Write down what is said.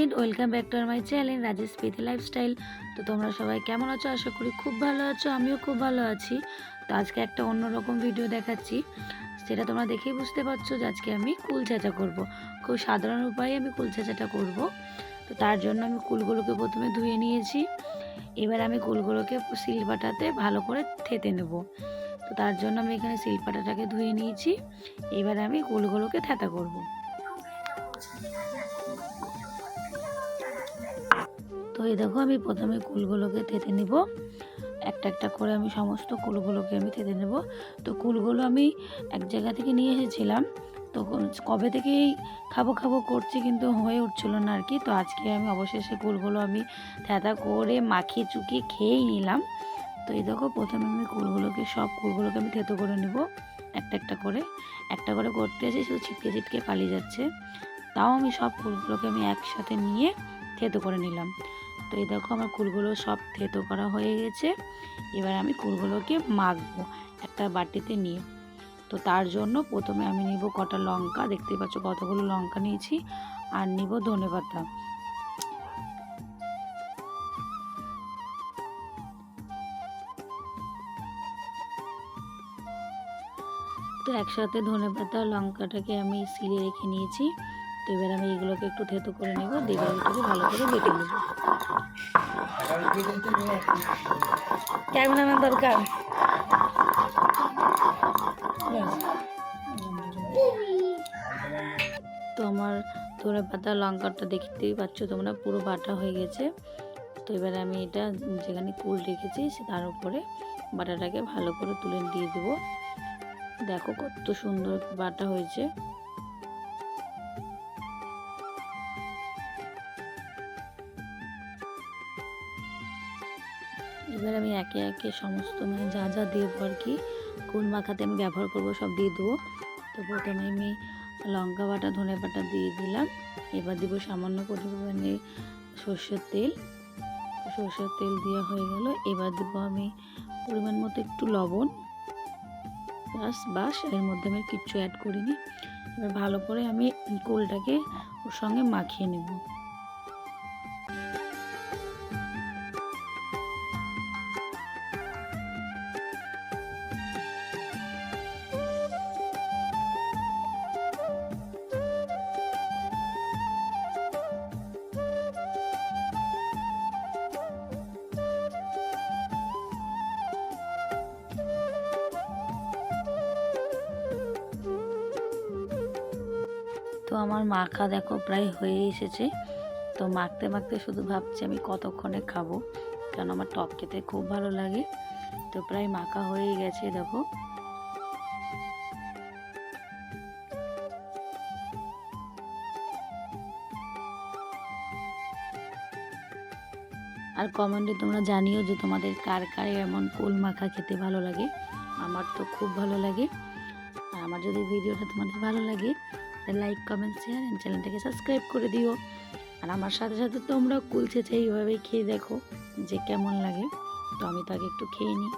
Friend welcome back to our my channel, Rajesh Preeti lifestyle তো তোমরা সবাই কেমন আছো? আশা করি খুব ভালো আছো, আমিও খুব ভালো আছি। তো আজকে একটা অন্যরকম ভিডিও দেখাচ্ছি। সেটা তোমরা দেখেই বুঝতে পারছ যে আজকে আমি কুল চাচা করব। খুব সাধারণ উপায়ে আমি কুল চাচাটা করব। তো তার জন্য আমি কুলগুলোকে প্রথমে ধুয়ে নিয়েছি। এবার আমি কুলগুলোকে শিলপাটাতে ভালো করে থেতে নেব। তো তার জন্য আমি এখানে শিলপাটাটাকে ধুয়ে নিয়েছি। এবার আমি কুলগুলোকে থেতা করব। তো এই দেখো আমি প্রথমে কুলগুলোকে থেতে নিব। একটা একটা করে আমি সমস্ত কুলগুলোকে আমি থেতে নেব। তো কুলগুলো আমি এক জায়গা থেকে নিয়ে এসেছিলাম। তো কবে থেকেই খাব খাব করছি কিন্তু হয়ে উঠছিল না আর কি। তো আজকে আমি অবশেষে কুলগুলো আমি থেতা করে মাখিয়ে চুকিয়ে খেয়েই নিলাম। তো এই দেখো প্রথমে আমি কুলগুলোকে সব কুলগুলোকে আমি থেতো করে নেব। একটা একটা করে। একটা করে করতে এসে শুধু ছিটকে ছিটকে পালিয়ে যাচ্ছে। তাও আমি সব কুলগুলোকে আমি একসাথে নিয়ে থেতো করে নিলাম। তো এই দেখো আমার কুলগুলো সব থেতো করা হয়ে গেছে। এবার আমি কুলগুলোকে মাখবো একটা বাটিতে নিয়ে। তো তার জন্য প্রথমে আমি নিব কটা লঙ্কা দেখতে পাচ্ছ কতগুলো লঙ্কা নিয়েছি, আর নিব ধনে পাতা। তো একসাথে ধনে পাতা লঙ্কাটাকে আমি সিলে রেখে নিয়েছি। এবার আমি এগুলোকে একটু থেতো করে নেব, দিয়ে এটাকে ভালো করে বেটে নেব। কেমন আনার দরকার? তো আমার ধনে পাতা লঙ্কাটা দেখতেই পাচ্ছ তোমরা, পুরো বাটা হয়ে গেছে। তো এবার আমি এটা যেখানে কুল রেখেছি তার উপরে বাটাটাকে ভালো করে তুলে দিয়ে দেবো। দেখো কত সুন্দর বাটা হয়েছে। এবার আমি একে একে সমস্ত মানে যা যা দেবো আর কি কুল মাখাতে আমি ব্যবহার করব সব দিয়ে দেবো। তো প্রথমে আমি লঙ্কা বাটা, ধনে বাটা দিয়ে দিলাম। এবার দিব সামান্য পরিমাণে সর্ষের তেল। সর্ষের তেল দেওয়া হয়ে গেল। এবার দেবো আমি পরিমাণ মতো একটু লবণ। বাস বাস, এর মধ্যে আমি কিচ্ছু অ্যাড করিনি। এবার ভালো করে আমি কুলটাকে ওর সঙ্গে মাখিয়ে নেব। তো আমার মাখা দেখো প্রায় হয়ে এসেছে। তো মাখতে মাখতে শুধু ভাবছি আমি কতক্ষণে খাব কারণ আমার টক খেতে খুব ভালো লাগে। তো প্রায় মাখা হয়েই গেছে, দেখো। আর কমেন্টে তোমরা জানিও যে তোমাদের কার কার এমন কোল মাখা খেতে ভালো লাগে। আমার তো খুব ভালো লাগে। আর আমার যদি ভিডিওটা তোমাদের ভালো লাগে লাইক কমেন্ট শেয়ার অ্যান্ড চ্যানেলটাকে সাবস্ক্রাইব করে দিও। আর আমার সাথে সাথে তোমরা কুলছে চাই এইভাবেই খেয়ে দেখো যে কেমন লাগে। তো আমি তো আগে একটু খেয়ে নিই।